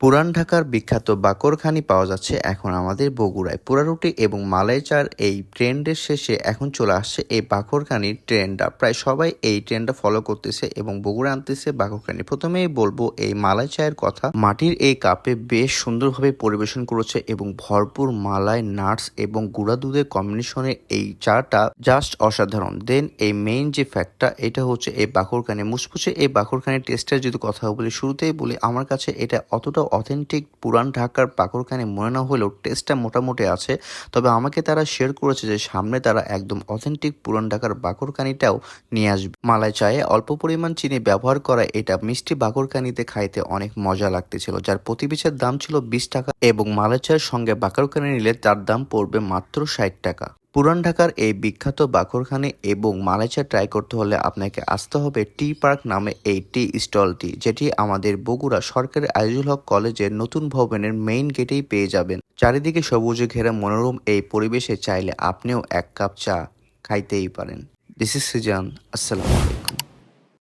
পুরান ঢাকার বিখ্যাত বাকরখানি পাওয়া যাচ্ছে এখন আমাদের বগুড়ায়। পুরারুটি এবং মালাই চার এই ট্রেন্ডের শেষে এখন চলে আসছে এই বাকরখানির ট্রেন্ডটা। প্রায় সবাই এই ট্রেন্ডটা ফলো করতেছে এবং বগুড়া আনতেছে বাকরখানি। প্রথমেই বলব এই মালাই চায়ের কথা, মাটির এই কাপে বেশ সুন্দরভাবে পরিবেশন করেছে এবং ভরপুর মালাই, নাটস এবং গুঁড়া দুধের কম্বিনেশনে এই চাটা জাস্ট অসাধারণ। দেন এই মেইন যে ফ্যাক্টটা এটা হচ্ছে এই বাকরখানি মুসপুচে এই বাকরখানির টেস্টের যদি কথা বলি, শুরুতেই বলি, আমার কাছে এটা অতটা অথেন্টিক পুরান ঢাকার বাকরখানি মনে না হলেও টেস্টটা মোটামুটি আছে। তবে আমাকে তারা শেয়ার করেছে যে সামনে তারা একদম অথেন্টিক পুরান ঢাকার বাকরখানিটাও নিয়ে আসবে। মালাই চায়ে অল্প পরিমাণ চিনি ব্যবহার করা এটা মিষ্টি বাকরখানিতে খাইতে অনেক মজা লাগতেছিল, যার প্রতি পিসের দাম ছিল বিশ টাকা এবং মালাই চায়ের সঙ্গে বাকরখানি নিলে তার দাম পড়বে মাত্র ষাট টাকা। পুরান ঢাকার এই বিখ্যাত বাকরখানি এবং মালয়েশিয়া ট্রাই করতে হলে আপনাকে আসতে হবে টি পার্ক নামে এই টি স্টলটি, যেটি আমাদের বগুড়া সরকারি আইজুল হক কলেজের নতুন ভবনের মেইন গেটেই পেয়ে যাবেন। চারিদিকে সবুজে ঘেরা মনোরম এই পরিবেশে চাইলে আপনিও এক কাপ চা খাইতেই পারেন। দিস ইজ সিজান আসসালামু আলাইকুম